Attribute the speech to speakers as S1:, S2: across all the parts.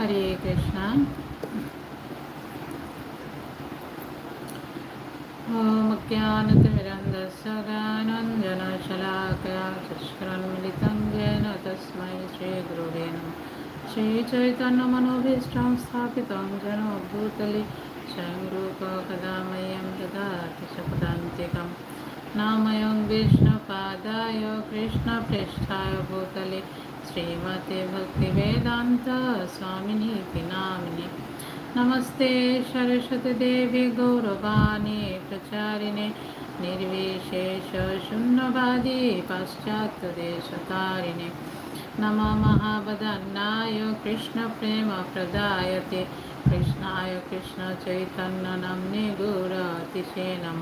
S1: হরে কৃষ্ণ ॐ ज्ञानतिमिरन्दस्य गानञ्जनशलाकया चष्करन्मिलितं येन तस्मै श्रीगुरुवे नमः श्रीचैतन्यमनोभीष्टं स्थापितं जनो भूतले स्वयं रूपकदा मह्यं ददाति शपदान्तिकं नामयं विष्णुपादाय कृष्णप्रेष्ठाय भूतले శ్రీమతి భక్తి వేదాంత స్వామిని నామిని నమస్తే సరస్వతి దేవి గౌరవాణి ప్రచారిణే నిర్విశేష శూన్యవాది పాశ్చాత్య దేశతారిణి నమ మహావదన్నాయ కృష్ణ ప్రేమ ప్రదాయతే কৃষ্ণায় কৃষ্ণ চৈতন্য নামনে গৌরাতিশে নম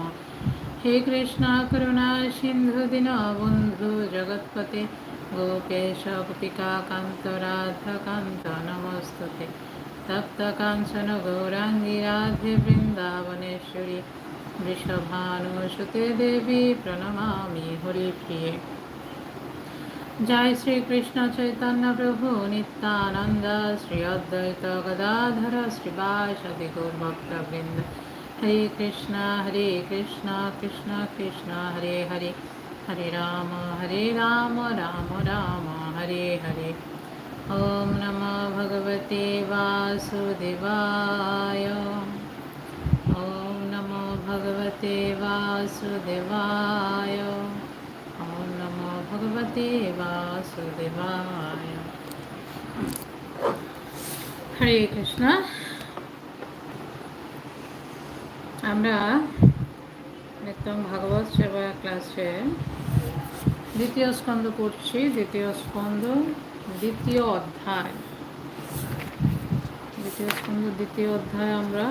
S1: হে কৃষ্ণ করুণা সিন্ধু দীনবন্ধু জগৎপতে कान्त राधाकान्त नमस्तुते तप्तकाञ्चन गौराङ्गी राधे वृन्दावनेश्वरी वृषभानुसुते देवी प्रणमामि हरिप्रिये जय श्री कृष्ण चैतन्य प्रभु नित्यानंद श्री अद्वैत गदाधर श्रीवासदि गौरभक्तवृंद हरे कृष्ण हरे कृष्ण कृष्ण कृष्ण हरे हरे हरे राम हरे राम राम राम हरे हरे ॐ नमो भगवते वासुदेवाय ॐ नमो भगवते वासुदेवाय ॐ नमो भगवते वासुदेवाय হরে কৃষ্ণ আমরা একদম ভাগবত সেবা ক্লাসে দ্বিতীয় স্কন্দ পড়ছি, দ্বিতীয় স্কন্দ দ্বিতীয় অধ্যায়। দ্বিতীয় স্কন্দ দ্বিতীয় অধ্যায় আমরা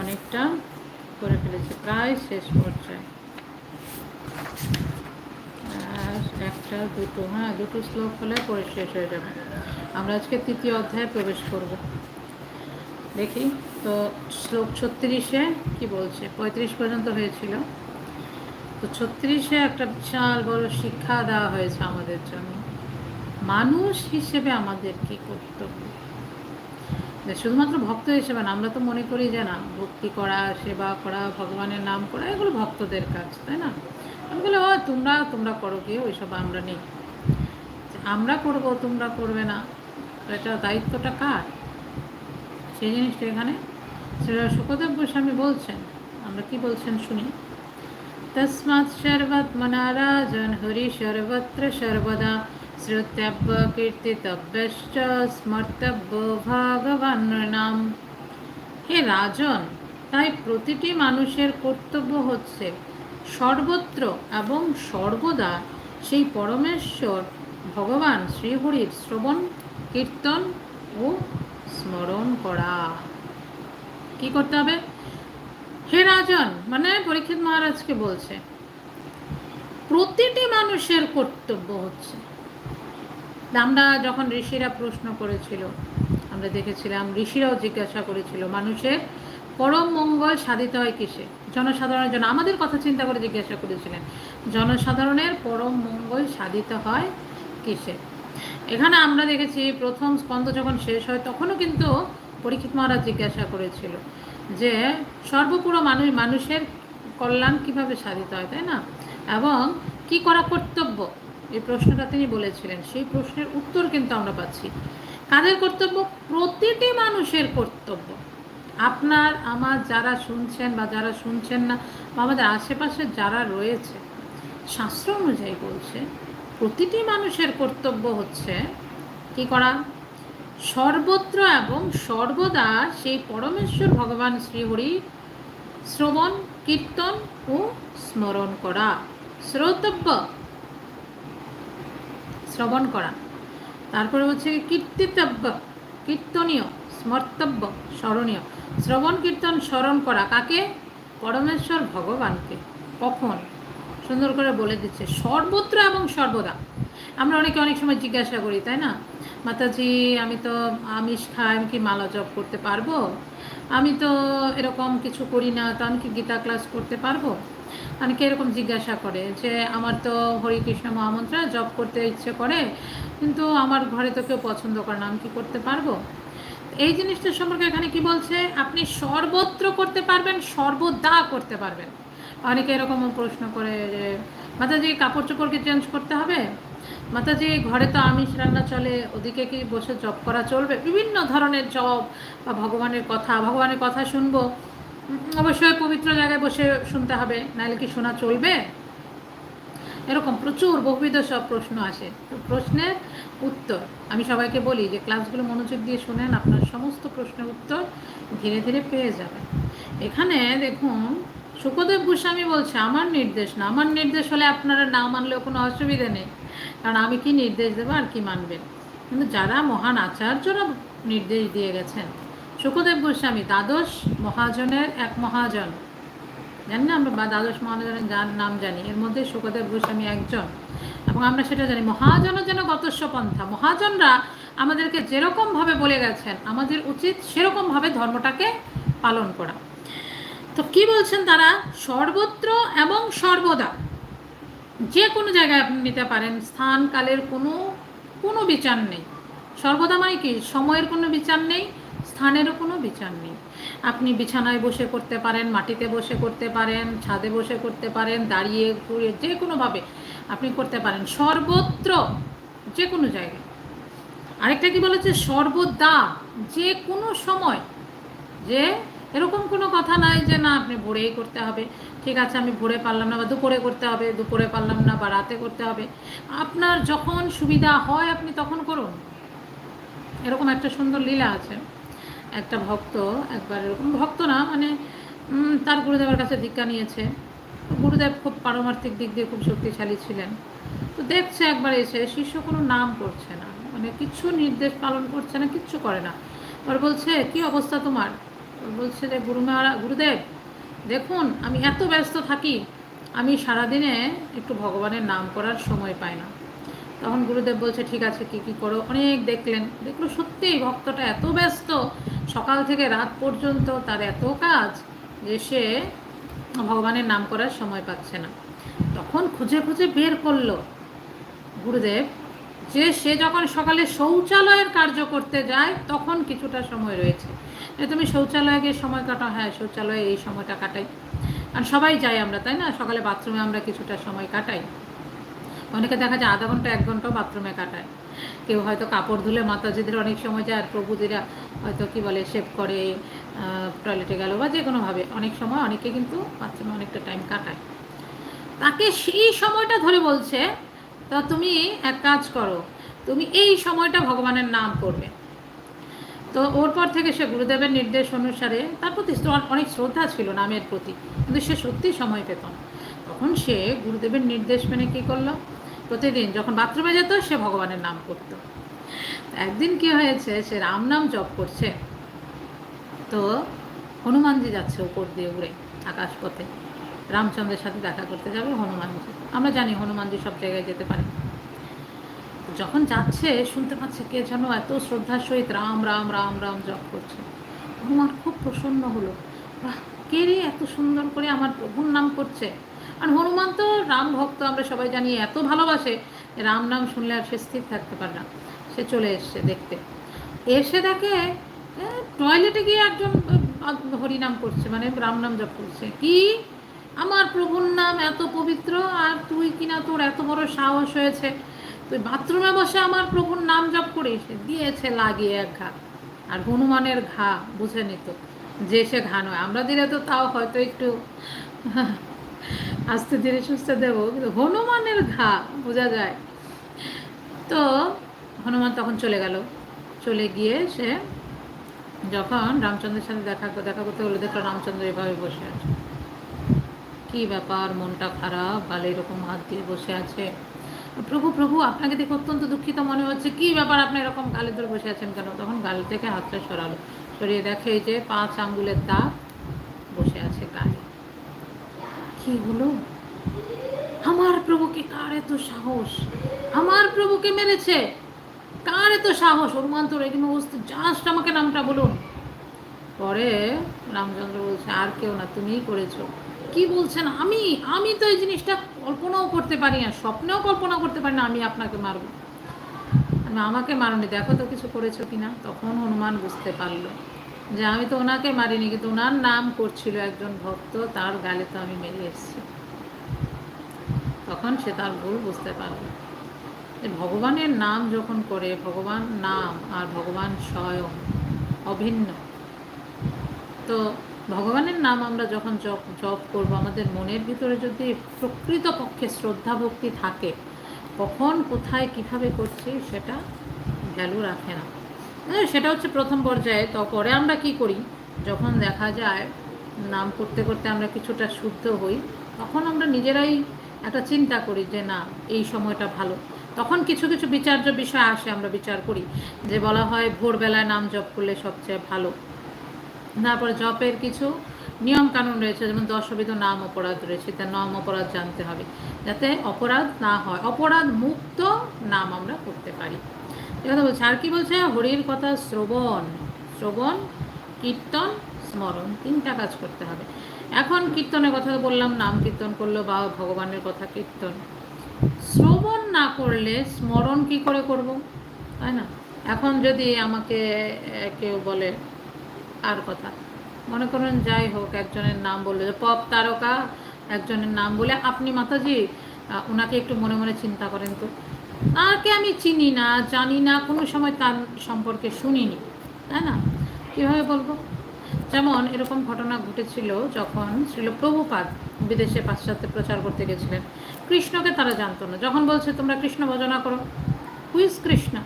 S1: অনেকটা করে ফেলেছি, প্রায় শেষ পর্যায়ে। একটা, দুটো হ্যাঁ দুটো শ্লোক হলে পরে শেষ হয়ে যাবে। আমরা আজকে তৃতীয় অধ্যায়ে প্রবেশ করব। দেখি, তো শ্লোক ছত্রিশে কি বলছে? পঁয়ত্রিশ পর্যন্ত হয়েছিল। তো ছত্রিশে একটা বিশাল বড় শিক্ষা দেওয়া হয়েছে আমাদের জন্য। মানুষ হিসেবে আমাদের কি কর্তব্য? শুধুমাত্র ভক্ত হিসেবে না, আমরা তো মনে করি যে না, ভক্তি করা, সেবা করা, ভগবানের নাম করা, এগুলো ভক্তদের কাজ, তাই না? আমি বলি ও তোমরা তোমরা করো কি ওইসব আমরা নেই। আমরা করব, তোমরা করবে না। এটা দায়িত্বটা কার? সেই জিনিসটা এখানে সেটা সুখদেব গোস্বামী বলছেন। আমরা কি বলছেন শুনি? तस्मात् सर्वत्मनाराजन् हरि सर्वत्र सर्वदा श्रोतव्य কীর্তিতব্যশ্চ স্মর্তব্য ভগবান নাম হে রাজন তাই প্রতিটি মানুষের কর্তব্য হচ্ছে সর্বত্র এবং সর্বদা সেই পরমেশ্বর ভগবান শ্রীহরির শ্রবণ কীর্তন ও স্মরণ করা কি করতে হবে হে রাজন মানে পরীক্ষিত মহারাজকে বলছে, প্রতিটি মানুষের কর্তব্য হচ্ছে। আমরা যখন ঋষিরা প্রশ্ন করেছিল, আমরা দেখেছিলাম ঋষিরাও জিজ্ঞাসা করেছিল, মানুষের পরম মঙ্গল সাধিত হয় কিসে? জনসাধারণের জন্য আমাদের কথা চিন্তা করে জিজ্ঞাসা করেছিলেন, জনসাধারণের পরম মঙ্গল সাধিত হয় কিসে? এখানে আমরা দেখেছি প্রথম স্কন্ধ যখন শেষ হয়, তখনও কিন্তু পরীক্ষিত মহারাজ জিজ্ঞাসা করেছিল যে সর্বপুরো মানুষ মানুষের কল্যাণ কীভাবে সাধিত হয়, তাই না? এবং কি করা কর্তব্য? এই প্রশ্নটা তিনি বলেছিলেন। সেই প্রশ্নের উত্তর কিন্তু আমরা পাচ্ছি। কাদের কর্তব্য? প্রতিটি মানুষের কর্তব্য। আপনার, আমার যারা শুনছেন বা যারা শুনছেন না, বা আমাদের আশেপাশে যারা রয়েছে, শাস্ত্র অনুযায়ী বলছে, প্রতিটি মানুষের কর্তব্য হচ্ছে কি করা? সর্বত্র এবং সর্বদা সেই পরমেশ্বর ভগবান শ্রীহরি শ্রবণ, কীর্তন ও স্মরণ করা, শ্রোতব্য। শ্রবণ করা। তারপরে হচ্ছে কীর্তিতব্য, কীর্তনীয়, স্মর্তব্য, স্মরণীয়। শ্রবণ, কীর্তন, স্মরণ করা কাকে? পরমেশ্বর ভগবানকে। কখন? সুন্দর করে বলে দিচ্ছে। সর্বত্র এবং সর্বদা। আমরা অনেকে অনেক সময় জিজ্ঞাসা করি, তাই না? মাতাজি, আমি তো আমিষ খাই, আমি কি মালা জপ করতে পারব? আমি তো এরকম কিছু করি না, তো আমি কি গীতা ক্লাস করতে পারব? অনেকে এরকম জিজ্ঞাসা করে যে, আমার তো হরিকৃষ্ণ মহামন্ত্র জপ করতে ইচ্ছে করে, কিন্তু আমার ঘরে তো কেউ পছন্দ করে না, আমি কি করতে পারব? এই জিনিসটা সম্পর্কে এখানে কি বলছে? আপনি সর্বত্র করতে পারবেন, সর্বদা করতে পারবেন। অনেকে এরকম প্রশ্ন করে যে, মাতাজি, কাপড় চোপড় কি চেঞ্জ করতে হবে? মাতাজি, ঘরে তো আমিষ রান্না চলে, ওদিকে কি বসে জব করা চলবে? বিভিন্ন ধরনের জব বা ভগবানের কথা ভগবানের কথা শুনব। অবশ্যই পবিত্র জায়গায় বসে শুনতে হবে, নাহলে কি শোনা চলবে? এরকম প্রচুর, বহুবিধ সব প্রশ্ন আসে। তো প্রশ্নের উত্তর, আমি সবাইকে বলি যে ক্লাসগুলো মনোযোগ দিয়ে শুনেন, আপনার সমস্ত প্রশ্নের উত্তর ধীরে ধীরে পেয়ে যাবেন। এখানে দেখুন, সুখদেব গোস্বামী বলছে, আমার নির্দেশ না। আমার নির্দেশ হলে আপনারা না মানলেও কোনো অসুবিধে নেই। কারণ আমি কি নির্দেশ দেবো আর কি মানবেন কিন্তু যারা মহান আচার্যরা নির্দেশ দিয়ে গেছেন, সুখদেব গোস্বামী, দ্বাদশ মহাজনের এক মহাজন, জানি না আমরা বা দ্বাদশ মহাজনের যার নাম জানি, এর মধ্যে সুখদেব গোস্বামী একজন। এবং আমরা সেটা জানি মহাজন যেন গতস্ব পন্থা, মহাজনরা আমাদেরকে যেরকমভাবে বলে গেছেন, আমাদের উচিত সেরকমভাবে ধর্মটাকে পালন করা। তো কি বলছেন তারা? সর্বত্র এবং সর্বদা। যে কোনো জায়গায় আপনি নিতে পারেন, স্থান, কালের কোনো কোনো বিচার নেই। সর্বদা মানে কি? সময়ের কোনো বিচার নেই, স্থানেরও কোনো বিচার নেই। আপনি বিছানায় বসে করতে পারেন, মাটিতে বসে করতে পারেন, ছাদে বসে করতে পারেন, দাঁড়িয়ে ঘুরে যে কোনোভাবে আপনি করতে পারেন। সর্বত্র, যে কোনো জায়গায়। আরেকটা কি বলেছে? সর্বদা, যে কোনো সময় যে এরকম কোনো কথা নাই যে না, আপনি ভোরেই করতে হবে। ঠিক আছে, আমি ভোরে পারলাম না বা দুপুরে করতে হবে, দুপুরে পারলাম না বা রাতে করতে হবে। আপনার যখন সুবিধা হয়, আপনি তখন করুন। এরকম একটা সুন্দর লীলা আছে। একটা ভক্ত, একবার এরকম ভক্ত না মানে তার গুরুদেবের কাছে দীক্ষা নিয়েছে। গুরুদেব খুব পারমার্থিক দিক দিয়ে খুব শক্তিশালী ছিলেন। তো দেখছে একবার এসে, শিষ্য কোনো নাম করছে না। মানে কিছু নির্দেশ পালন করছে না, কিচ্ছু করে না। পরে বলছে, কি অবস্থা তোমার? বলছে যে গুরুমা গুরুদেব, দেখুন, আমি এত ব্যস্ত থাকি, আমি সারাদিনে একটু ভগবানের নাম করার সময় পাই না। তখন গুরুদেব বলছে, ঠিক আছে, কি কি করো? অনেক দেখলেন, দেখল সত্যিই ভক্তটা এত ব্যস্ত, সকাল থেকে রাত পর্যন্ত তার এত কাজ যে সে ভগবানের নাম করার সময় পাচ্ছে না। তখন খুঁজে খুঁজে বের করল গুরুদেব, যে সে যখন সকালে শৌচালয়ের কার্য করতে যায়, তখন কিছুটা সময় রয়েছে। তুমি শৌচালয়ে গিয়ে সময় কাটাও হ্যাঁ শৌচালয়ে এই সময়টা কাটাই। আর সবাই যাই আমরা, তাই না? সকালে বাথরুমে আমরা কিছুটা সময় কাটাই। অনেকে দেখা যায় আধা ঘণ্টা, এক ঘন্টাও বাথরুমে কাটায়। কেউ হয়তো কাপড় ধুলে মাতাজিদের অনেক সময় যায়, আর প্রভুদিরা হয়তো কি বলে শেভ করে টয়লেটে গেল বা যে কোনোভাবে অনেক সময় অনেকে কিন্তু বাথরুমে অনেকটা টাইম কাটায়। তাকে সেই সময়টা ধরে বলছে, তা তুমি এক কাজ করো, তুমি এই সময়টা ভগবানের নাম করবে। তো ওর পর থেকে সে গুরুদেবের নির্দেশ অনুসারে তার প্রতি অনেক শ্রদ্ধা ছিল নামের প্রতি, কিন্তু সে সত্যিই সময় পেত না। তখন সে গুরুদেবের নির্দেশ মেনে কী করল? প্রতিদিন যখন বাথরুমে যেত, সে ভগবানের নাম করতো। একদিন কি হয়েছে, সে রাম নাম জপ করছে। তো হনুমানজি যাচ্ছে উপর দিয়ে উড়ে আকাশপথে। রামচন্দ্রের সাথে দেখা করতে যাবে হনুমানজি। আমরা জানি হনুমানজি সব জায়গায় যেতে পারে। যখন যাচ্ছে, শুনতে পাচ্ছে কে যেন এত শ্রদ্ধার সহিত রাম রাম রাম রাম জপ করছে। হনুমান খুব প্রসন্ন হলো। বাহ, কে রে এত সুন্দর করে আমার প্রভুর নাম করছে। আর হনুমান তো রাম ভক্ত, আমরা সবাই জানি, এত ভালোবাসে। রাম নাম শুনলে আর সে স্থির থাকতে পারে না। সে চলে এসছে দেখতে। এসে দেখে টয়লেটে গিয়ে একজন হরিনাম করছে মানে রাম নাম জপ করছে। কি? আমার প্রভুর নাম এত পবিত্র, আর তুই কিনা তোর এত বড় সাহস হয়েছে। তুই বাথরুমে বসে আমার প্রভুর নাম জপ করিস। দিয়েছে লাগিয়ে এক ঘা। আর হনুমানের ঘা বুঝে নিত যে সে ঘা নয়। আমরা দিলে তো তাও হয়তো একটু আস্তে ধীরে সুস্থে দেবো। কিন্তু হনুমানের ঘা বোঝা যায়। তো হনুমান তখন চলে গেল। চলে গিয়ে সে যখন রামচন্দ্রের সাথে দেখা দেখা করতে হলো দেখল রামচন্দ্র এভাবে বসে আছে। কি ব্যাপার? মনটা খারাপ? গালে এরকম হাত দিয়ে বসে আছে। প্রভু প্রভু, আপনাকে দেখে অত্যন্ত দুঃখিত মনে হচ্ছে। কি ব্যাপার আপনি এরকম গালে ধরে বসে আছেন কেন? তখন গাল থেকে হাতটা সরালো। সরিয়ে দেখে যে পাঁচ আঙ্গুলের দাগ বসে আছে গালে কি হলো? আমার প্রভুকে কার এত সাহস? আমার প্রভুকে মেরেছে। কার এত সাহস? হনুমান এখানে অবস্থা জাস্ট আমাকে নামটা বলুন। পরে রামচন্দ্র বলছে, আর কেউ না, তুমিই করেছ। কি বলছেন? আমি আমি তো এই জিনিসটা কল্পনাও করতে পারি না, স্বপ্নেও কল্পনা করতে পারি না, আমি আপনাকে মারব। আমাকে মারনি, দেখো তো কিছু করেছ কিনা? তখন হনুমান বুঝতে পারল যে আমি তো ওনাকে মারিনি, কিন্তু ওনার নাম করছিল একজন ভক্ত, তার গালে তো আমি মেরে এসেছি। তখন সে তার ভুল বুঝতে পারল। যে ভগবানের নাম যখন করে, ভগবান নাম আর ভগবান স্বয়ং অভিন্ন। তো ভগবানের নাম আমরা যখন জপ জপ করব আমাদের মনের ভিতরে যদি প্রকৃত পক্ষে শ্রদ্ধা ভক্তি থাকে কখন কোথায় কীভাবে করছি সেটা ভ্যালু রাখে না। হ্যাঁ, সেটা হচ্ছে প্রথম পর্যায়ে। তো পরে আমরা কি করি? যখন দেখা যায় নাম করতে করতে আমরা কিছুটা শুদ্ধ হই তখন আমরা নিজেরাই একটা চিন্তা করি যে না এই সময়টা ভালো। তখন কিছু কিছু বিচার্য বিষয় আসে আমরা বিচার করি। যে বলা হয় ভোরবেলায় নাম জপ করলে সবচেয়ে ভালো। তারপরে জপের কিছু নিয়ম কানুন রয়েছে, যেমন দশবিধ নাম অপরাধ রয়েছে, তার নাম অপরাধ জানতে হবে, যাতে অপরাধ না হয়। অপরাধ মুক্ত নাম আমরা করতে পারি। কথা বলছে। আর কি বলছে? হরির কথা শ্রবণ। শ্রবণ, কীর্তন, স্মরণ, তিনটা কাজ করতে হবে। এখন কীর্তনের কথা তো বললাম, নাম কীর্তন করল বা ভগবানের কথা কীর্তন। শ্রবণ না করলে স্মরণ কি করে করব? তাই না? এখন যদি আমাকে কেউ বলে আর কথা। মনে করেন, যাই হোক, একজনের নাম বলল, যে পপ তারকা, একজনের নাম বলে আপনি মাতাজি ওনাকে একটু মনে মনে চিন্তা করেন তো। তাকে আমি চিনি না, জানি না, কোনো সময় তার সম্পর্কে শুনিনি, তাই না? কীভাবে বলব? যেমন এরকম ঘটনা ঘটেছিল যখন ছিল প্রভুপাদ বিদেশে পাশ্চাত্যে প্রচার করতে গেছিলেন। কৃষ্ণকে তারা জানতো না। যখন বলছে, তোমরা কৃষ্ণ ভজনা করো? হুইজ কৃষ্ণ?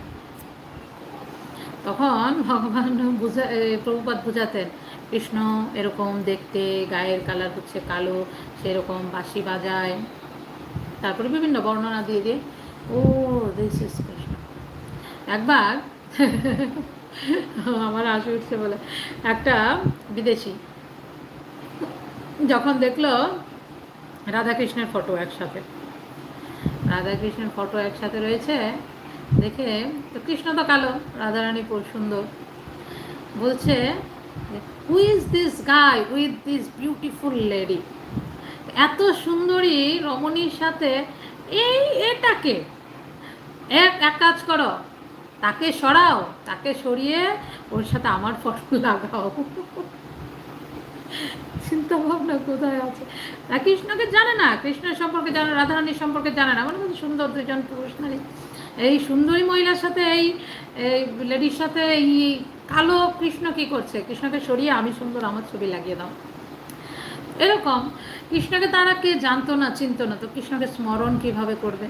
S1: তখন ভগবান বুঝা এ, প্রভুপাদ বুঝাতেন কৃষ্ণ এরকম দেখতে গায়ের কালার হচ্ছে কালো সেরকম বাঁশি বাজায়। তারপরে বিভিন্ন বর্ণনা দিয়ে দিয়ে ও দিস ইজ কৃষ্ণ একবার আমার হাসি উঠছে বলে। একটা বিদেশি যখন দেখল রাধাকৃষ্ণের ফটো একসাথে রাধাকৃষ্ণের ফটো একসাথে রয়েছে দেখে, তো কৃষ্ণ তো কালো, রাধারানী পুর সুন্দর। বলছে who is this guy with this beautiful lady এত সুন্দরী রমণীর সাথে, এই এটাকে? এক এক কাজ করো, তাকে সরাও, তাকে সরিয়ে ওর সাথে আমার ফটো লাগাও। চিন্তা ভাবনা কোথায় আছে? কৃষ্ণকে জানে না, কৃষ্ণের সম্পর্কে জানে রাধারানীর সম্পর্কে জানে না। মানে সুন্দর দুজন পুরুষ নারী। এই সুন্দরী মহিলার সাথে, এই লেডির সাথে, এই কালো কৃষ্ণ কি করছে? কৃষ্ণকে সরিয়ে আমি সুন্দর আমার ছবি লাগিয়ে দাও। এরকম কৃষ্ণকে তারা কে জানতো না, চিনতো না, তো কৃষ্ণকে স্মরণ কীভাবে করবে?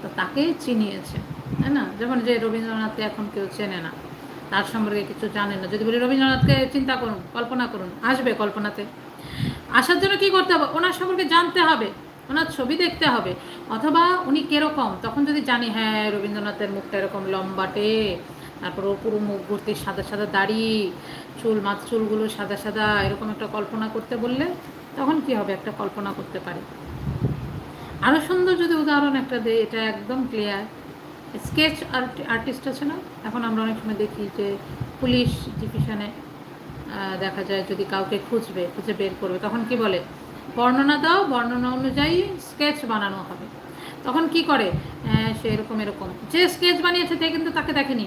S1: তো তাকেই চিনিয়েছে, তাই না? যেমন যে রবীন্দ্রনাথকে এখন কেউ চেনে না, তার সম্পর্কে কিছু জানে না। যদি বলি রবীন্দ্রনাথকে চিন্তা করুন, কল্পনা করুন, আসবে কল্পনাতে। আসার জন্য কি করতে হবে? ওনার সম্পর্কে জানতে হবে। ওনার ছবি দেখতে হবে। অথবা উনি কীরকম? তখন যদি জানি হ্যাঁ রবীন্দ্রনাথের মুখটা এরকম লম্বাটে, তারপর ওর পুরো মুখ ভর্তি সাদা সাদা দাড়ি, চুল মাথ চুলগুলো সাদা সাদা, এরকম একটা কল্পনা করতে বললে তখন কি হবে? একটা কল্পনা করতে পারি। আরও সুন্দর যদি উদাহরণ একটা দেয় এটা একদম ক্লিয়ার স্কেচ আর্ট আর্টিস্ট আছে না? এখন আমরা অনেক সময় দেখি যে পুলিশ ডিভিশনে দেখা যায় যদি কাউকে খুঁজবে, খুঁজে বের করবে, তখন কি বলে? বর্ণনা দাও, বর্ণনা অনুযায়ী স্কেচ বানানো হবে। তখন কি করে? সে এরকম এরকম। যে স্কেচ বানিয়েছে, সে কিন্তু তাকে দেখেনি।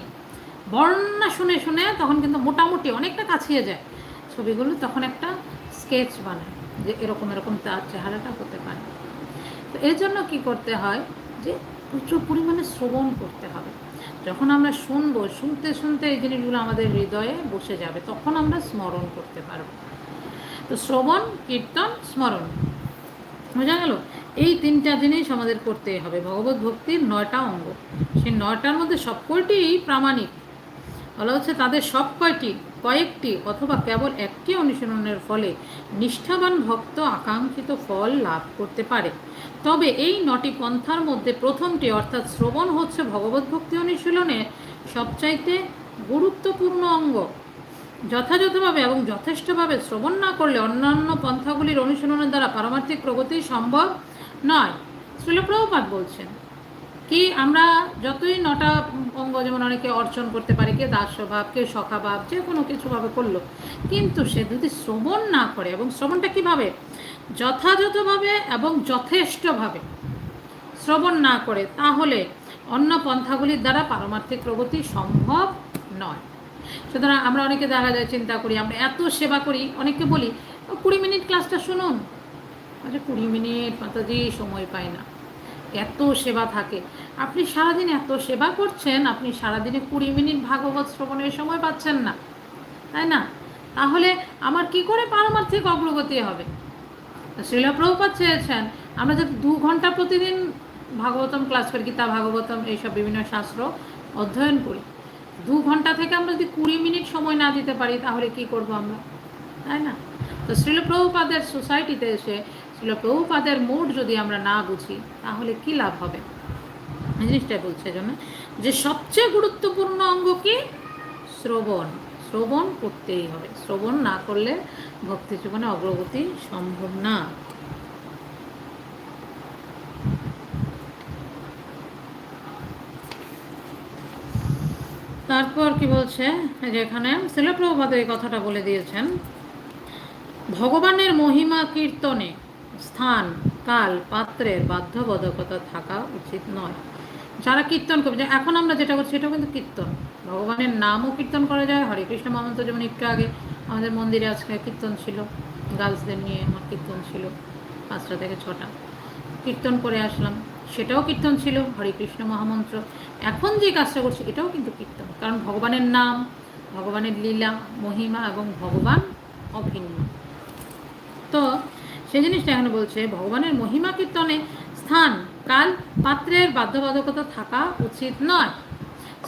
S1: বর্ণনা শুনে শুনে তখন কিন্তু মোটামুটি অনেকটা কাছিয়ে যায়। ছবিগুলো তখন একটা স্কেচ বানায়, যে এরকম এরকম তার চেহারাটা হতে পারে। তো এর জন্য কি করতে হয়? যে প্রচুর পরিমাণে শ্রবণ করতে হবে। যখন আমরা শুনব, শুনতে শুনতে এই জিনিসগুলো আমাদের হৃদয়ে বসে যাবে, তখন আমরা স্মরণ করতে পারব। তো শ্রবণ, কীর্তন, স্মরণ। বোঝা গেল? এই তিনটা জিনিস আমাদের করতে হবে। ভগবত ভক্তির নয়টা অঙ্গ। সেই নয়টার মধ্যে সব কয়টি প্রামাণিক। বলা হচ্ছে তাদের সব কয়টি কয়েকটি অথবা কেবল একটি অনুশীলনের ফলে নিষ্ঠাবান ভক্ত আকাঙ্ক্ষিত ফল লাভ করতে পারে। তবে এই নটি পন্থার মধ্যে প্রথমটি, অর্থাৎ শ্রবণ, হচ্ছে ভগবত ভক্তি অনুশীলনের সবচাইতে গুরুত্বপূর্ণ অঙ্গ। যথাযথভাবে এবং যথেষ্টভাবে শ্রবণ না করলে অন্যান্য পন্থাগুলির অনুশীলনের দ্বারা পারমার্থিক প্রগতি সম্ভব নয়। শ্রীলপ্রভুপাত বলছেন, কি আমরা যতই নটা অঙ্গ যেমন অনেকে অর্জন করতে পারে, কে দাস্যভাব কেউ সখাভাব, যে কোনো কিছুভাবে করল, কিন্তু সে যদি শ্রবণ না করে এবং শ্রবণটা কীভাবে? যথাযথভাবে এবং যথেষ্টভাবে শ্রবণ না করে, তাহলে অন্য পন্থাগুলির দ্বারা পারমার্থিক প্রগতি সম্ভব নয়। সুতরাং আমরা অনেকে দেখা যায় চিন্তা করি, আমরা এত সেবা করি, অনেককে বলি কুড়ি মিনিট ক্লাসটা শুনুন। আচ্ছা কুড়ি মিনিট, মাতাজি, সময় পায় না। এত সেবা থাকে। আপনি সারাদিন এত সেবা করছেন, আপনি সারাদিনে কুড়ি মিনিট ভাগবত শ্রবণের সময় পাচ্ছেন না। তাই না? তাহলে আমার কি করে পারমার্থিক অগ্রগতি হবে? শ্রীলা প্রভুপাত চেয়েছেন, আমরা যদি দু ঘণ্টা প্রতিদিন ভাগবতম ক্লাস করি, গীতা ভাগবতম, এইসব বিভিন্ন শাস্ত্র অধ্যয়ন করি দু ঘণ্টা থেকে আমরা যদি কুড়ি মিনিট সময় না দিতে পারি, তাহলে কি করব আমরা? তাই না? তো শ্রীলপ্রভুপাদের সোসাইটিতে এসে শ্রীলপ্রভুপাদের মুড যদি আমরা না বুঝি, তাহলে কি লাভ হবে? জিনিসটাই বলছে জন্য যে সবচেয়ে গুরুত্বপূর্ণ অঙ্গ কি? শ্রবণ। শ্রবণ করতেই হবে। শ্রবণ না করলে ভক্তি জীবনে অগ্রগতি সম্ভব না। তারপর কি বলছে? যে এখানে শিলপ্রভুপাদ এই কথাটা বলে দিয়েছেন। ভগবানের মহিমা কীর্তনে স্থান, কাল, পাত্রের বাধ্যবাধকতা থাকা উচিত নয়। যারা কীর্তন করবে এখন আমরা যেটা করছি, সেটাও কিন্তু কীর্তন। ভগবানের নামও কীর্তন করা যায়। হরে কৃষ্ণ মহামন্ত্র যেমন একটু আগে আমাদের মন্দিরে আজকে কীর্তন ছিল। গার্লসদের নিয়ে আমার কীর্তন ছিল পাঁচটা থেকে ছটা। কীর্তন করে আসলাম। সেটাও কীর্তন ছিল, হরে কৃষ্ণ মহামন্ত্র। এখন যে কাজটা করছি, এটাও কিন্তু কীর্তন। কারণ ভগবানের নাম, ভগবানের লীলা, মহিমা এবং ভগবান অভিন্ন। তো সেই জিনিসটা এখানে বলছে, ভগবানের মহিমা কীর্তনে স্থান, কাল পাত্রের বাধ্যবাধকতা থাকা উচিত নয়।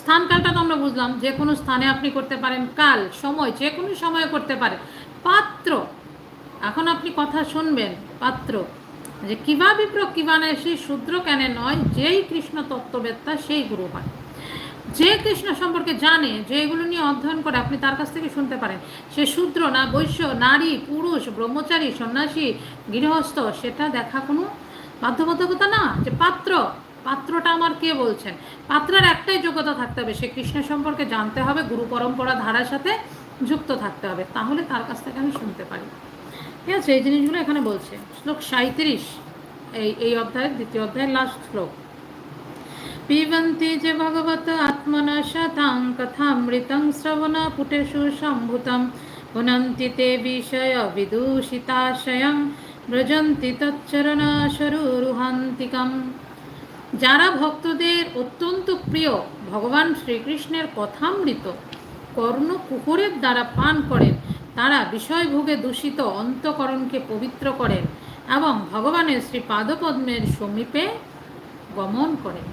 S1: স্থান কালটা তো আমরা বুঝলাম, যে কোনো স্থানে আপনি করতে পারেন কাল, সময়, যে কোনো সময়ে করতে পারেন পাত্র, এখন আপনি কথা শুনবেন, পাত্র। যে কিবা বিপ্র কিবানে সেই শূদ্র কেন নয়, যেই কৃষ্ণ তত্ত্ববেত্তা, সেই গুরু হয়। যে কৃষ্ণ সম্পর্কে জানে, যে এগুলো নিয়ে অধ্যয়ন করে, আপনি তার কাছ থেকে শুনতে পারেন। সে শূদ্র না বৈশ্য, নারী, পুরুষ, ব্রহ্মচারী, সন্ন্যাসী, গৃহস্থ, সেটা দেখা কোনো বাধ্যবাধকতা না। যে পাত্র, পাত্রটা আমার কে বলছেন? পাত্রের একটাই যোগ্যতা থাকতে হবে, সে কৃষ্ণ সম্পর্কে জানতে হবে, গুরু পরম্পরা ধারার সাথে যুক্ত থাকতে হবে। তাহলে তার কাছ থেকে আমি শুনতে পারি। ঠিক আছে, এই জিনিসগুলো এখানে বলছে। শ্লোক সাঁত্রিশ এই এই অধ্যায়ের দ্বিতীয় অধ্যায়ের লাস্ট শ্লোক। পিবন্তি যে ভগবত আত্মনা শতাং কথামৃতং শ্রবণ পুটেষু সম্ভুতম। পুনন্তি তে বিষয় বিদূষিতাশয়ং ব্রজন্তি তচ্চরণাশরুরুহান্তিকম। যারা ভক্তদের অত্যন্ত প্রিয়, ভগবান শ্রীকৃষ্ণের কথামৃত কর্ণ কুকুরের দ্বারা পান করেন তারা বিষয়ভোগে দূষিত অন্তকরণকে পবিত্র করেন এবং ভগবানের শ্রী পাদপদ্মের সমীপে গমন করেন।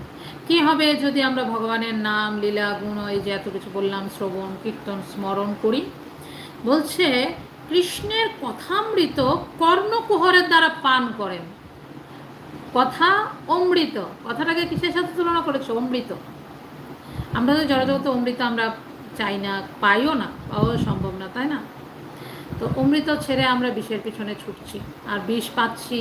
S1: কি হবে যদি আমরা ভগবানের নাম, লীলা, গুণ, এই যে এত কিছু বললাম, শ্রবণ, কীর্তন, স্মরণ করি? বলছে, কৃষ্ণের কথামৃত কর্ণকুহরের দ্বারা পান করেন। কথা অমৃত। কথাটাকে কিসের সাথে তুলনা করেছে? অমৃত। আমরা তো জড়জগত অমৃত আমরা চাই না, পাইও না, পাওয়া সম্ভব না, তাই না? তো অমৃত ছেড়ে আমরা বিষের পিছনে ছুটছি, আর বিষ পাচ্ছি,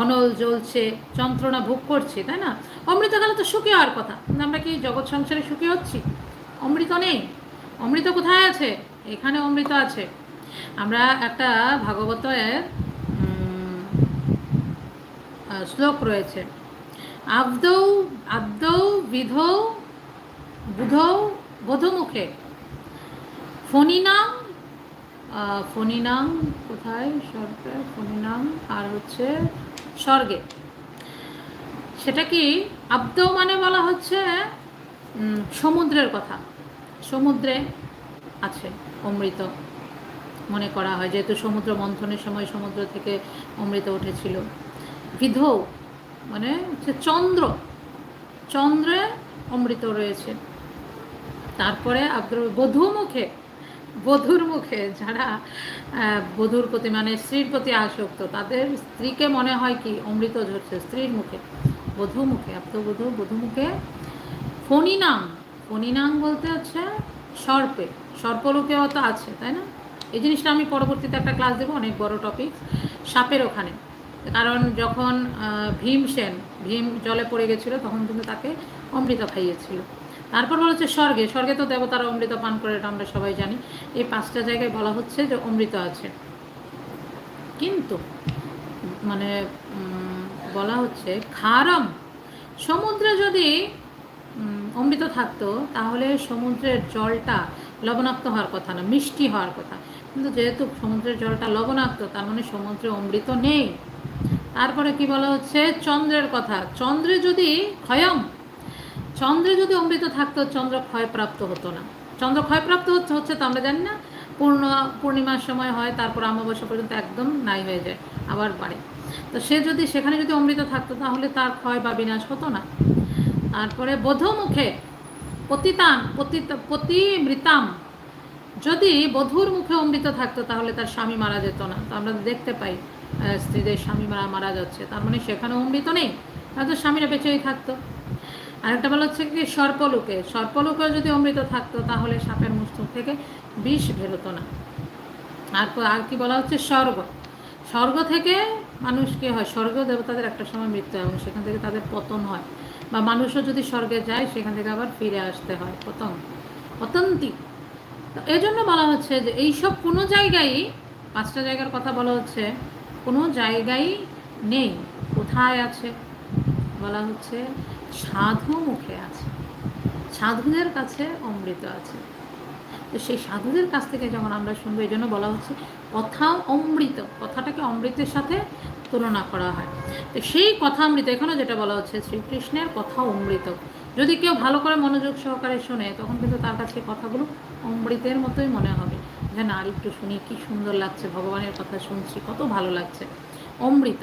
S1: অনল জ্বলছে, যন্ত্রণা ভোগ করছি, তাই না? অমৃত গেলে তো সুখী হওয়ার কথা আমরা কি জগৎ সংসারে সুখী হচ্ছি? অমৃত নেই। অমৃত কোথায় আছে? এখানে অমৃত আছে। আমরা একটা ভাগবতের শ্লোক রয়েছে। আবদৌ আবদৌ, বিধৌ, বুধৌ, বোধমুখে। ফণিনাং ফণিনাং কোথায়? স্বর্গে? ফণিনাং আর হচ্ছে স্বর্গে। সেটা কি আব্দ মানে বলা হচ্ছে সমুদ্রের কথা? সমুদ্রে আছে অমৃত। মনে করা হয়, যেহেতু সমুদ্র মন্থনের সময় সমুদ্র থেকে অমৃত উঠেছিল। বিধৌ মানে হচ্ছে চন্দ্র। চন্দ্রে অমৃত রয়েছে। তারপরে আব্দ বধূ মুখে বধুর মুখে যারা বধুর প্রতি মানে স্ত্রীর প্রতি আসক্ত তাদের স্ত্রীকে মনে হয় কি অমৃত ঝরছে স্ত্রীর মুখে বধূ মুখে আপ্তবধূ বধূ মুখে। ফণিনাং ফণিনাং বলতে হচ্ছে সর্পে সর্পলোকেও তো আছে তাই না? এই জিনিসটা আমি পরবর্তীতে একটা ক্লাস দেবো অনেক বড় টপিক সাপের ওখানে। কারণ যখন আহ, ভীমসেন ভীম জলে পড়ে গেছিল তখন কিন্তু তাকে অমৃত খাইয়েছিল। তারপর বলা হচ্ছে স্বর্গে। স্বর্গে তো দেবতারা অমৃত পান করে, এটা আমরা সবাই জানি। এই পাঁচটা জায়গায় বলা হচ্ছে যে অমৃত আছে। কিন্তু মানে বলা হচ্ছে খারম। সমুদ্রে যদি অমৃত থাকতো, তাহলে সমুদ্রের জলটা লবণাক্ত হওয়ার কথা না, মিষ্টি হওয়ার কথা। কিন্তু যেহেতু সমুদ্রের জলটা লবণাক্ত, তার মানে সমুদ্রে অমৃত নেই। তারপরে কি বলা হচ্ছে? চন্দ্রের কথা। চন্দ্রে যদি ক্ষয়ং চন্দ্রে যদি অমৃত থাকতো, চন্দ্র ক্ষয়প্রাপ্ত হতো না। চন্দ্র ক্ষয়প্রাপ্ত হচ্ছে হচ্ছে তো আমরা জানি না, পূর্ণ, পূর্ণিমার সময় হয়, তারপর অমাবস্যা পর্যন্ত একদম নাই হয়ে যায়, আবার বাড়ে। তো সে যদি, সেখানে যদি অমৃত থাকতো, তাহলে তার ক্ষয় বা বিনাশ হতো না। তারপরে বোধমুখে, পতিতান, পতিত পতি মৃতাম যদি বধূর মুখে অমৃত থাকতো, তাহলে তার স্বামী মারা যেত না। তো আমরা দেখতে পাই স্ত্রীদের স্বামী মারা মারা যাচ্ছে। তার মানে সেখানে অমৃত নেই, তাহলে তো স্বামীরা বেঁচেই থাকতো। আরেকটা বলা হচ্ছে কি, সর্পলোকে। সর্পলোকে যদি অমৃত থাকতো, তাহলে সাপের মুষ্ঠ থেকে বিষ বেরোতো না। আর আর কি বলা হচ্ছে, স্বর্গ। স্বর্গ থেকে মানুষ কি হয়? স্বর্গ দেবতাদের একটা সময় মৃত্যু হয়, এবং সেখান থেকে তাদের পতন হয়। বা মানুষও যদি স্বর্গে যায়, সেখান থেকে আবার ফিরে আসতে হয়। পতন। পতন্তি। তো এই জন্য বলা হচ্ছে যে, এইসব কোনো জায়গায়, পাঁচটা জায়গার কথা বলা হচ্ছে, কোনো জায়গায় নেই। কোথায় আছে? বলা হচ্ছে সাধু মুখে আছে, সাধুদের কাছে অমৃত আছে। তো সেই সাধুদের কাছ থেকে যখন আমরা শুনব, এই জন্য বলা হচ্ছে কথা অমৃত, কথাটাকে অমৃতের সাথে তুলনা করা হয়। তো সেই কথা অমৃত এখানে যেটা বলা হচ্ছে, শ্রীকৃষ্ণের কথা অমৃত। যদি কেউ ভালো করে মনোযোগ সহকারে শোনে, তখন কিন্তু তার কাছে কথাগুলো অমৃতের মতোই মনে হবে। যে না আর একটু শুনি, কি সুন্দর লাগছে, ভগবানের কথা শুনছি, কত ভালো লাগছে। অমৃত।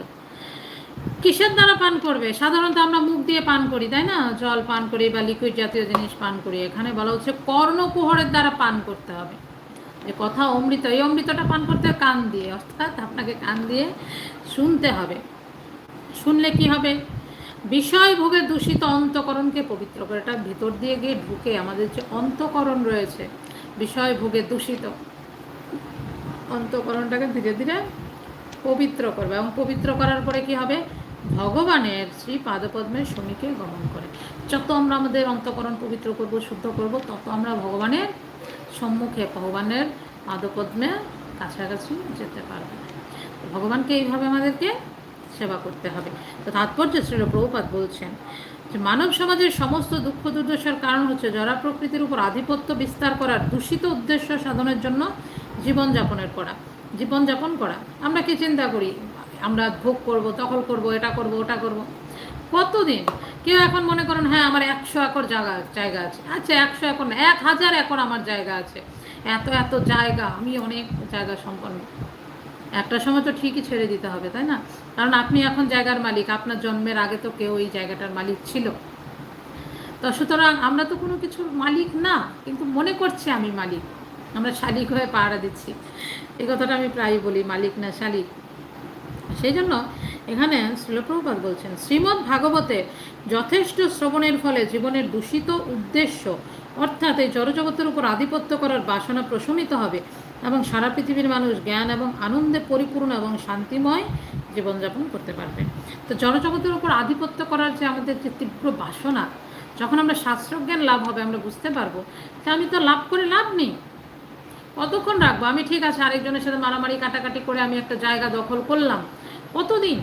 S1: কিসের দ্বারা পান করবে? সাধারণত আমরা মুখ দিয়ে পান করি, তাই না? জল পান করি বা লিকুইড জাতীয় জিনিস পান করি। এখানে বলা হচ্ছে কর্ণকুহরের দ্বারা পান করতে হবে। যে কথা অমৃত, এই অমৃতটা পান করতে কান দিয়ে। অর্থাৎ আপনাকে কান দিয়ে শুনতে হবে। শুনলে কি হবে? বিষয় ভোগে দূষিত অন্তকরণকে পবিত্র করে। এটা ভিতর দিয়ে গিয়ে ঢুকে আমাদের যে অন্তকরণ রয়েছে, বিষয় ভোগে দূষিত, অন্তকরণটাকে ধীরে ধীরে পবিত্র করবে এবং পবিত্র করার পরে কি হবে? ভগবানের শ্রী পাদপদ্মের সমীকে গমন করে। যত আমরা আমাদের অন্তকরণ পবিত্র করব, শুদ্ধ করব, তত আমরা ভগবানের সম্মুখে, ভগবানের পাদপদ্মে কাছাকাছি যেতে পারব। ভগবানকে এইভাবে আমাদেরকে সেবা করতে হবে। তো তাৎপর্য ছিল প্রভুপাত বলছেন যে, মানব সমাজের সমস্ত দুঃখ দুর্দশার কারণ হচ্ছে জরা প্রকৃতির উপর আধিপত্য বিস্তার করার দূষিত উদ্দেশ্য সাধনের জন্য জীবনযাপনের করা। জীবনযাপন করা। আমরা কি চিন্তা করি? আমরা ভোগ করব দখল করব, এটা করব, ওটা করব। কতদিন? কেউ এখন মনে করেন হ্যাঁ আমার একশো একর জায়গা জায়গা আছে। আচ্ছা একশো একর না, এক হাজার একর আমার জায়গা আছে। এত এত জায়গা, আমি অনেক জায়গা সম্পন্ন। একটা সময় তো ঠিকই ছেড়ে দিতে হবে, তাই না? কারণ আপনি এখন জায়গার মালিক, আপনার জন্মের আগে তো কেউ এই জায়গাটার মালিক ছিল। তো সুতরাং আমরা তো কোনো কিছুর মালিক না, কিন্তু মনে করছি আমি মালিক। আমরা শালিক হয়ে পাহারা দিচ্ছি। এই কথাটা আমি প্রায়ই বলি, মালিক না শালিক। সেই জন্য এখানে শিলপ্রভুপাত বলছেন, শ্রীমদ্ ভাগবতে যথেষ্ট শ্রবণের ফলে জীবনের দূষিত উদ্দেশ্য, অর্থাৎ এই জড়জগতের উপর আধিপত্য করার বাসনা প্রশমিত হবে এবং সারা পৃথিবীর মানুষ জ্ঞান এবং আনন্দে পরিপূর্ণ এবং শান্তিময় জীবনযাপন করতে পারবে। তো জড়জগতের উপর আধিপত্য করার যে আমাদের যে তীব্র বাসনা, যখন আমরা শাস্ত্রজ্ঞান লাভ হবে, আমরা বুঝতে পারব যে আমি তো লাভ করে লাভ নেই। কতক্ষণ রাখব? আমি ঠিক আছে, আরেকজনের সাথে মারামারি কাটাকাটি করে আমি একটা জায়গা দখল করলাম। কতদিন?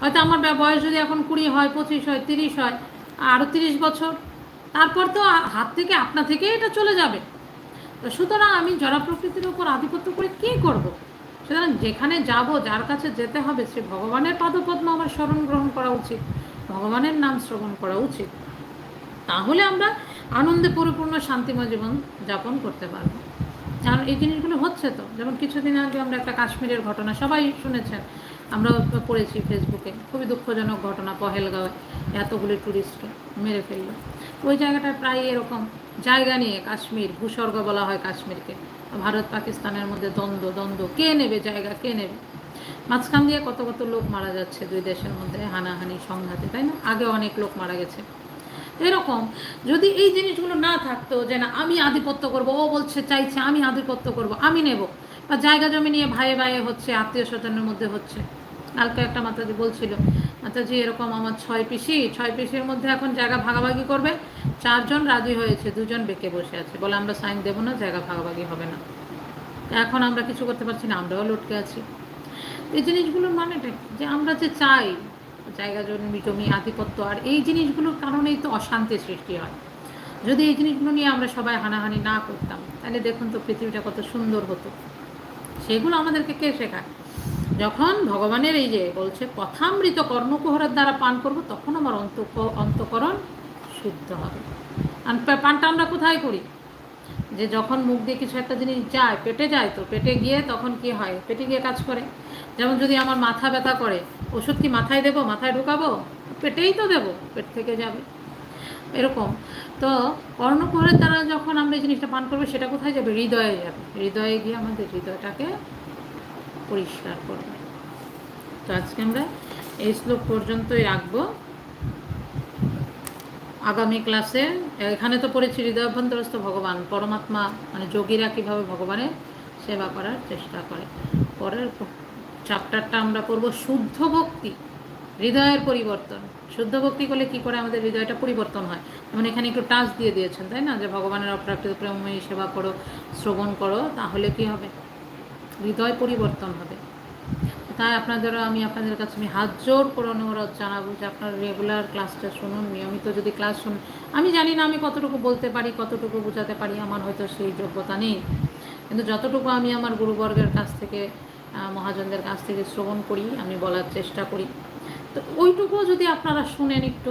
S1: হয়তো আমার বয়স যদি এখন কুড়ি হয়, পঁচিশ হয়, তিরিশ হয় আরও তিরিশ বছর, তারপর তো হাত থেকে আপনা থেকেই এটা চলে যাবে। তো সুতরাং আমি জড়া প্রকৃতির উপর আধিপত্য করে কী করব। সুতরাং যেখানে যাব, যার কাছে যেতে হবে, সে ভগবানের পাদপদ্ম আমার স্মরণ গ্রহণ করা উচিত, ভগবানের নাম শ্রবণ করা উচিত। তাহলে আমরা আনন্দে পরিপূর্ণ শান্তিময় জীবন যাপন করতে পারব। কারণ এই জিনিসগুলো হচ্ছে তো। যেমন কিছুদিন আগে আমরা একটা কাশ্মীরের ঘটনা, সবাই শুনেছেন। আমরা পড়েছি ফেসবুকে। খুবই দুঃখজনক ঘটনা পহেলগাঁওয়ে। এতগুলি ট্যুরিস্টকে মেরে ফেলল। ওই জায়গাটা প্রায় এরকম জায়গা নিয়ে কাশ্মীর, ভূস্বর্গ বলা হয় কাশ্মীরকে। ভারত, পাকিস্তানের মধ্যে দ্বন্দ্ব দ্বন্দ্ব। কে নেবে জায়গা, কে নেবে? মাঝখান দিয়ে কত কত লোক মারা যাচ্ছে দুই দেশের মধ্যে হানাহানি, সংঘাতে, তাই না? আগে অনেক লোক মারা গেছে। এরকম। যদি এই জিনিসগুলো না থাকতো যে না, আমি আধিপত্য করব, ও বলছে, চাইছে, আমি আধিপত্য করব, আমি নেব। বা জায়গা জমি নিয়ে ভাইয়ে ভাইয়ে হচ্ছে, আত্মীয় স্বজনের মধ্যে হচ্ছে। কালকে একটা মাতাজি বলছিল, মাতাজি, এরকম আমার ছয় পিসি, ছয় পিসির মধ্যে এখন জায়গা ভাগাভাগি করবে। চারজন রাজি হয়েছে, দুজন বেঁকে বসে আছে। বলে, আমরা সাইন দেবো না, জায়গা ভাগাভাগি হবে না। এখন আমরা কিছু করতে পারছি না, আমরাও লটকে আছি। এই জিনিসগুলোর মানেটা যে আমরা যে চাই জায়গা জমি আধিপত্য আর এই জিনিসগুলোর কারণেই তো অশান্তির সৃষ্টি হয়। যদি এই জিনিসগুলো নিয়ে আমরা সবাই হানাহানি না করতাম, তাহলে দেখুন তো পৃথিবীটা কত সুন্দর হতো। সেগুলো আমাদেরকে কে শেখায়? যখন ভগবানের এই যে বলছে কথামৃত কর্ণকুহরের দ্বারা পান করব তখন আমার অন্ত অন্তকরণ শুদ্ধ হবে। পানটা আমরা কোথায় করি? যে যখন মুখ দিয়ে কিছু একটা জিনিস যায়, পেটে যায় তো, পেটে গিয়ে তখন কি হয়? পেটে গিয়ে কাজ করে। যেমন যদি আমার মাথা ব্যথা করে, ওষুধ কি মাথায় দেবো? মাথায় ঢুকাবো? পেটেই তো দেবো, পেট থেকে যাবে। এরকম। তো কর্ণকুহরের দ্বারা যখন আমরা এই জিনিসটা পান করব, সেটা কোথায় যাবে? হৃদয়ে যাবে। হৃদয়ে গিয়ে আমাদের হৃদয়টাকে পরিষ্কার করবে। তো আজকে আমরা এই শ্লোক পর্যন্তই রাখব। আগামী ক্লাসে, এখানে তো পড়েছি হৃদয়ভ্যন্তরস্থ ভগবান, পরমাত্মা মানে যোগীরা কীভাবে ভগবানের সেবা করার চেষ্টা করে। পরের চ্যাপ্টারটা আমরা পড়ব শুদ্ধ ভক্তি, হৃদয়ের পরিবর্তন। শুদ্ধ ভক্তি করলে কী করে আমাদের হৃদয়টা পরিবর্তন হয়? যেমন এখানে একটু টাচ দিয়ে দিয়েছেন, তাই না? যে ভগবানের অপ্রাকৃত প্রেমময়ী সেবা করো, শ্রবণ করো, তাহলে কি হবে? হৃদয় পরিবর্তন হবে। তাই আপনাদেরও আমি আপনাদের কাছে আমি হাত জোর করে অনুরোধ জানাব যে আপনারা রেগুলার ক্লাসটা শুনুন, নিয়মিত যদি ক্লাস শুনুন। আমি জানি না আমি কতটুকু বলতে পারি, কতটুকু বোঝাতে পারি, আমার হয়তো সেই যোগ্যতা নেই। কিন্তু যতটুকু আমি আমার গুরুবর্গের কাছ থেকে মহাজনদের কাছ থেকে শ্রবণ করি, আমি বলার চেষ্টা করি। তো ওইটুকুও যদি আপনারা শুনেন একটু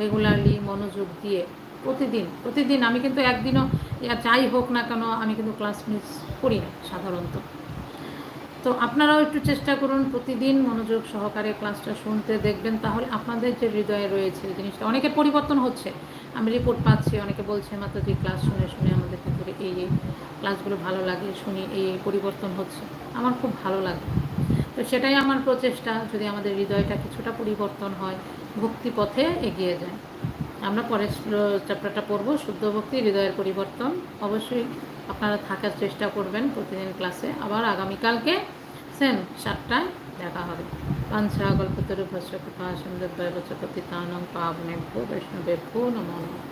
S1: রেগুলারলি মনোযোগ দিয়ে, প্রতিদিন প্রতিদিন আমি কিন্তু একদিনও, যাই হোক না কেন, আমি কিন্তু ক্লাস মিস করি না সাধারণত। তো আপনারাও একটু চেষ্টা করুন প্রতিদিন মনোযোগ সহকারে ক্লাসটা শুনতে দেখবেন, তাহলে আপনাদের যে হৃদয়ে রয়েছে জিনিসটা, অনেকের পরিবর্তন হচ্ছে। আমি রিপোর্ট পাচ্ছি, অনেকে বলছে মাত্র যে ক্লাস শুনে শুনে আমাদের ভিতরে এই এই ক্লাসগুলো ভালো লাগে, শুনি এই এই পরিবর্তন হচ্ছে। আমার খুব ভালো লাগে। তো সেটাই আমার প্রচেষ্টা, যদি আমাদের হৃদয়টা কিছুটা পরিবর্তন হয়, ভক্তি পথে এগিয়ে যায়। আমরা পরের চ্যাপ্টারটা পড়ব, শুদ্ধ ভক্তি, হৃদয়ের পরিবর্তন। অবশ্যই আপনারা থাকার চেষ্টা করবেন প্রতিদিন ক্লাসে। আবার আগামীকালকে সেম সাতটায় দেখা হবে। পাঞ্চা গল্পতরু ভাষ্য কথা সুন্দর বৈবচ বৈষ্ণবে ভো, নমো নমঃ।